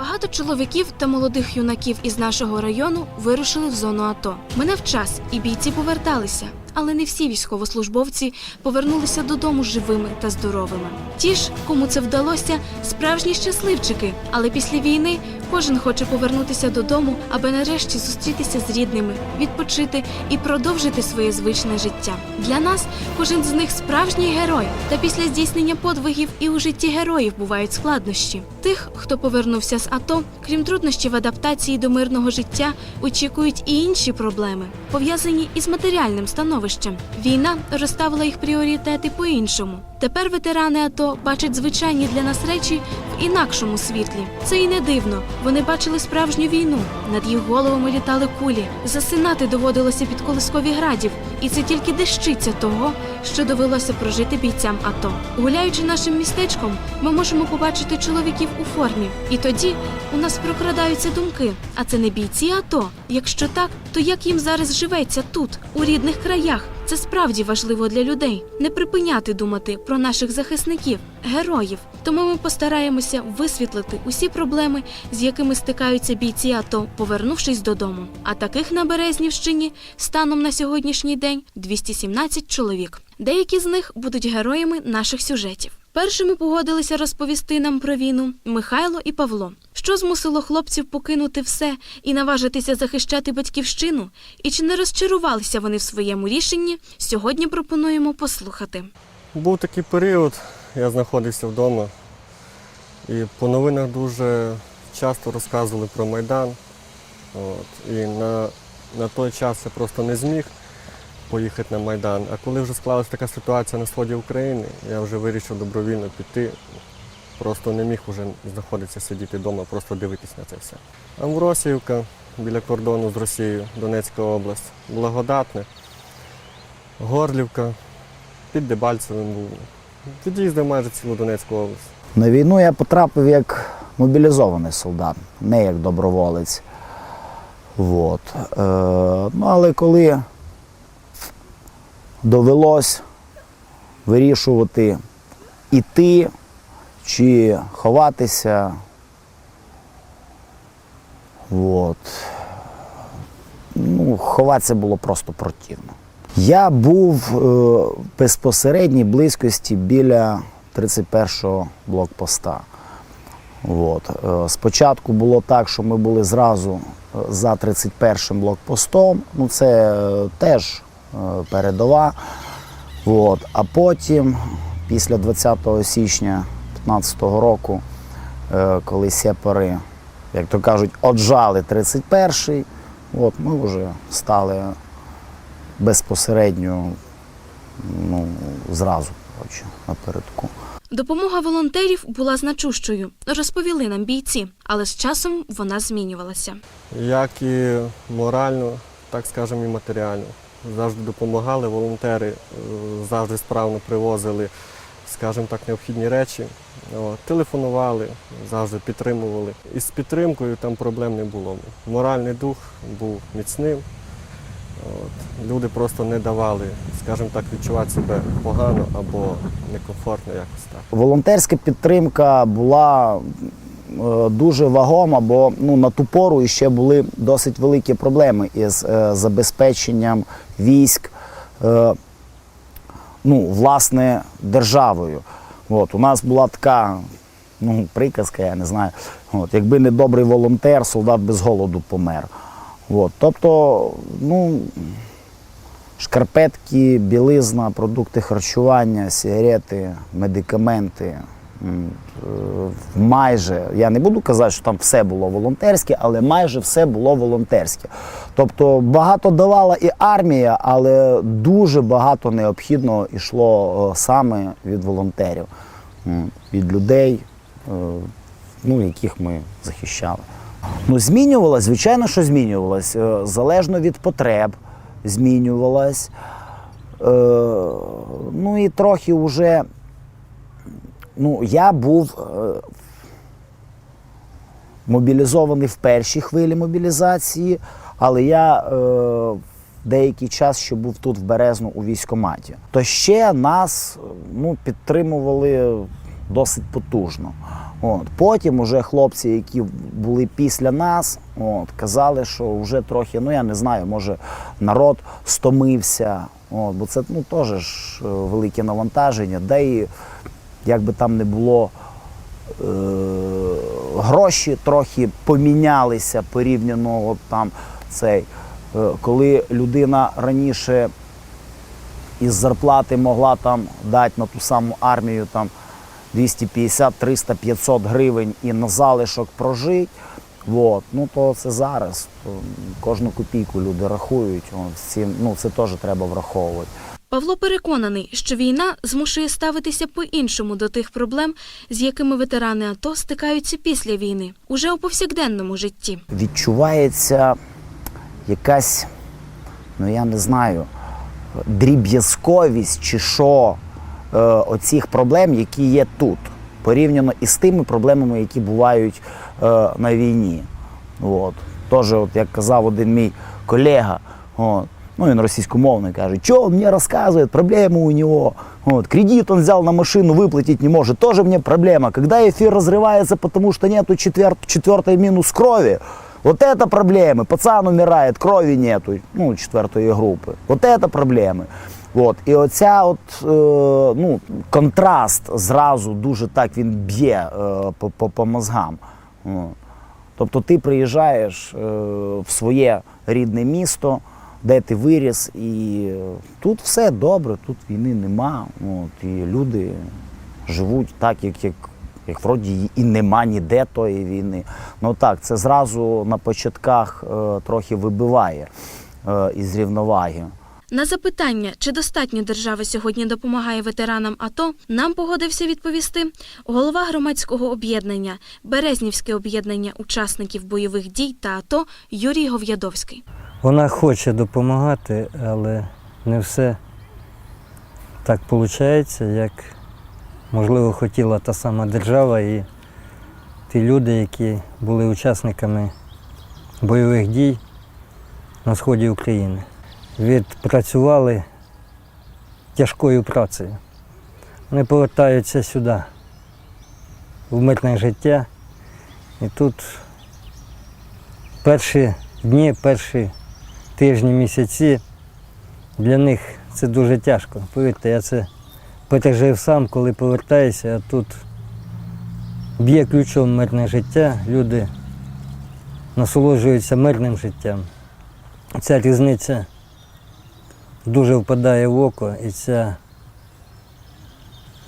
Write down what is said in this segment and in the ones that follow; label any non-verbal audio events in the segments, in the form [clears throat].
Багато чоловіків та молодих юнаків із нашого району вирушили в зону АТО. Минав час, і бійці поверталися. Але не всі військовослужбовці повернулися додому живими та здоровими. Ті ж, кому це вдалося, справжні щасливчики. Але після війни кожен хоче повернутися додому, аби нарешті зустрітися з рідними, відпочити і продовжити своє звичне життя. Для нас кожен з них справжній герой. Та після здійснення подвигів і у житті героїв бувають складнощі. Тих, хто повернувся з АТО, крім труднощів адаптації до мирного життя, очікують і інші проблеми, пов'язані із матеріальним становищем. Війна розставила їх пріоритети по-іншому. Тепер ветерани АТО бачать звичайні для нас речі інакшому світлі. Це і не дивно. Вони бачили справжню війну. Над їх головами літали кулі. Засинати доводилося під колискові градів, і це тільки дещиця того, що довелося прожити бійцям АТО. Гуляючи нашим містечком, ми можемо побачити чоловіків у формі. І тоді у нас прокрадаються думки. А це не бійці АТО. Якщо так, то як їм зараз живеться тут, у рідних краях? Це справді важливо для людей не припиняти думати про наших захисників, героїв. Тому ми постараємося висвітлити усі проблеми, з якими стикаються бійці АТО, повернувшись додому. А таких на Березнівщині станом на сьогоднішній день 217 чоловік. Деякі з них будуть героями наших сюжетів. Першими погодилися розповісти нам про війну Михайло і Павло. Що змусило хлопців покинути все і наважитися захищати батьківщину? І чи не розчарувалися вони в своєму рішенні? Сьогодні пропонуємо послухати. Був такий період, я знаходився вдома, і по новинах дуже часто розказували про Майдан. От, і на, на той час я просто не зміг поїхати на Майдан. А коли вже склалася така ситуація на сході України, я вже вирішив добровільно піти. Просто не міг вже знаходитися, сидіти вдома, просто дивитись на це все. Амвросіївка біля кордону з Росією, Донецька область, Благодатне, Горлівка, під Дебальцевим був. Від'їздив майже цілу Донецьку область. На війну я потрапив як мобілізований солдат, не як доброволець. От. Е, ну, але коли довелось вирішувати іти чи ховатися, от. ну, ховатися було просто противно. Я був е, в безпосередній близькості біля 31-го блокпоста. От. Е, Спочатку було так, що ми були зразу е, за 31-м блокпостом, ну це теж передова. От. А потім, після 20 січня 2015 року, е, коли сепари, як то кажуть, отжали 31-й, от ми вже стали безпосередньо ну, зразу коротше, напередку. Допомога волонтерів була значущою, розповіли нам бійці, але з часом вона змінювалася. Як і морально, так скажемо, і матеріально. Завжди допомагали, волонтери е, завжди справно привозили, скажімо так, необхідні речі. Телефонували, завжди підтримували. І з підтримкою там проблем не було. Моральний дух був міцним. От, люди просто не давали, скажімо так, відчувати себе погано або некомфортно якось так. Волонтерська підтримка була е, дуже вагома, бо ну, на ту пору ще були досить великі проблеми із е, забезпеченням військ, е, ну, власне, державою. От, у нас була така ну, приказка, я не знаю. От, якби не добрий волонтер, солдат без голоду помер. От, тобто, ну, шкарпетки, білизна, продукти харчування, сигарети, медикаменти. Е, Майже, я не буду казати, що там все було волонтерське, але майже все було волонтерське. Тобто багато давала і армія, але дуже багато необхідного йшло е, саме від волонтерів, від людей, е, ну, яких ми захищали. Ну, змінювалось, звичайно, що змінювалось. Залежно від потреб змінювалось. Е, ну і трохи вже. Ну, я був е, мобілізований в першій хвилі мобілізації, але я е, деякий час ще був тут в Березну у військкоматі. То ще нас е, ну, підтримували досить потужно. От. Потім уже хлопці, які були після нас, от, казали, що вже трохи, ну я не знаю, може народ стомився. От, бо це ну, теж е, велике навантаження. Де і як би там не було, е, гроші трохи помінялися порівняно от там цей. Е, коли людина раніше із зарплати могла там дати на ту саму армію там 250, 300, 500 гривень і на залишок прожити. От. Ну то це зараз. Кожну копійку люди рахують. От, ну, це теж треба враховувати. Павло переконаний, що війна змушує ставитися по-іншому до тих проблем, з якими ветерани АТО стикаються після війни, уже у повсякденному житті. Відчувається якась, ну я не знаю, дріб'язковість чи що е, оцих проблем, які є тут, порівняно із тими проблемами, які бувають е, на війні. От. Тоже, от, як казав один мій колега, от, ну він російськомовний каже, що він мені розказує, проблеми у нього. Вот, кредит он взял на машину, выплатить не может. Тоже мне проблема. Когда эфир разрывается, потому что нету четвер... четвертой минус крови, вот это проблемы. Пацан умирает, крові нету, ну, четвертої групи. Вот это проблеми. От. І оця от, е, ну, контраст зразу дуже так він б'є е, по, по, по мозгам. От. Тобто ти приїжджаєш е, в своє рідне місто, де ти виріс, і тут все добре, тут війни нема. От, і люди живуть так, як, як, як вроді і нема ніде тої війни. Ну так, це зразу на початках е, трохи вибиває е, із рівноваги. На запитання, чи достатньо держава сьогодні допомагає ветеранам АТО, нам погодився відповісти голова громадського об'єднання Березнівське об'єднання учасників бойових дій та АТО Юрій Гов'ядовський. Вона хоче допомагати, але не все так виходить, як можливо хотіла та сама держава і ті люди, які були учасниками бойових дій на сході України. Відпрацювали тяжкою працею. Вони повертаються сюди, в мирне життя. І тут перші дні, перші тижні, місяці для них це дуже тяжко. Повірте, я це пережив сам, коли повертаюся, а тут б'є ключом мирне життя, люди насолоджуються мирним життям. Ця різниця дуже впадає в око і ця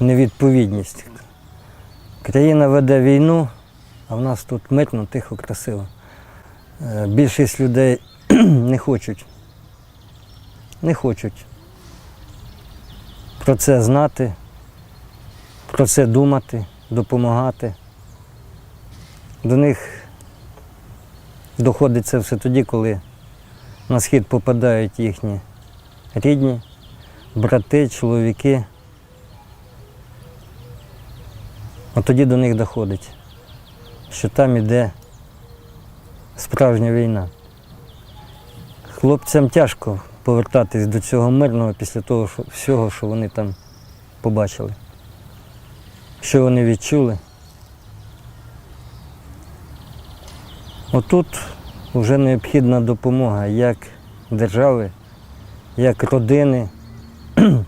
невідповідність. Країна веде війну, а в нас тут мирно, тихо, красиво. Е, Більшість людей [clears throat] не хочуть. Не хочуть про це знати, про це думати, допомагати. До них доходить це все тоді, коли на схід попадають їхні рідні, брати, чоловіки. От тоді до них доходить, що там іде справжня війна. Хлопцям тяжко повертатись до цього мирного після того що, всього, що вони там побачили, що вони відчули. Отут вже необхідна допомога як держави, як родини. [clears throat]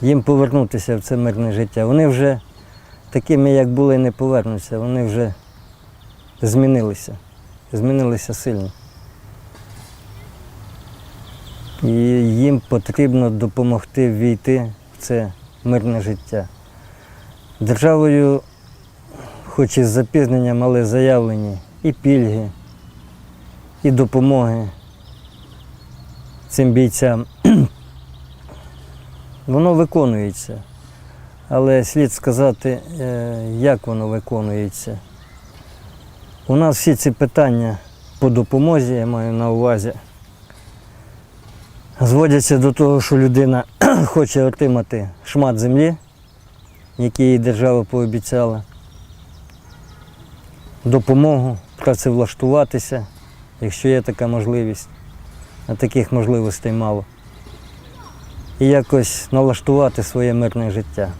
Їм повернутися в це мирне життя. Вони вже такими, як були, не повернуться, вони вже змінилися, змінилися сильно. І їм потрібно допомогти війти в це мирне життя. Державою, хоч і з запізненням, але заявлені і пільги, і допомоги цим бійцям. [clears throat] Воно виконується. Але слід сказати, е, як воно виконується. У нас всі ці питання по допомозі, я маю на увазі, зводяться до того, що людина [clears throat] хоче отримати шмат землі, який їй держава пообіцяла, допомогу, працевлаштуватися, якщо є така можливість, а таких можливостей мало. І якось налаштувати своє мирне життя.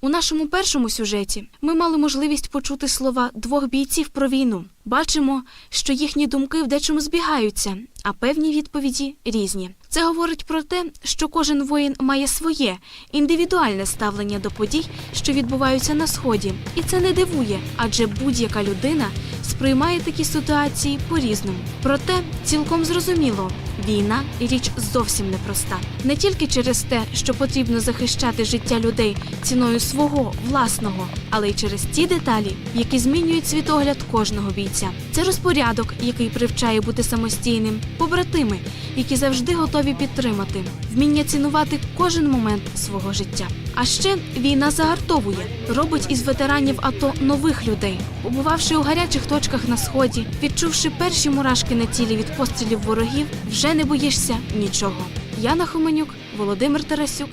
У нашому першому сюжеті ми мали можливість почути слова двох бійців про війну. Бачимо, що їхні думки в дечому збігаються, а певні відповіді різні. Це говорить про те, що кожен воїн має своє індивідуальне ставлення до подій, що відбуваються на сході, і це не дивує, адже будь-яка людина сприймає такі ситуації по-різному. Проте цілком зрозуміло, війна річ зовсім непроста. Не тільки через те, що потрібно захищати життя людей ціною свого власного, але й через ті деталі, які змінюють світогляд кожного бійця. Це розпорядок, який привчає бути самостійним, побратими, які завжди готові підтримати, вміння цінувати кожен момент свого життя. А ще війна загартовує, робить із ветеранів АТО нових людей, побувавши у гарячих точках на сході, відчувши перші мурашки на тілі від пострілів ворогів, вже не боїшся нічого. Яна Хоменюк, Володимир Тарасюк,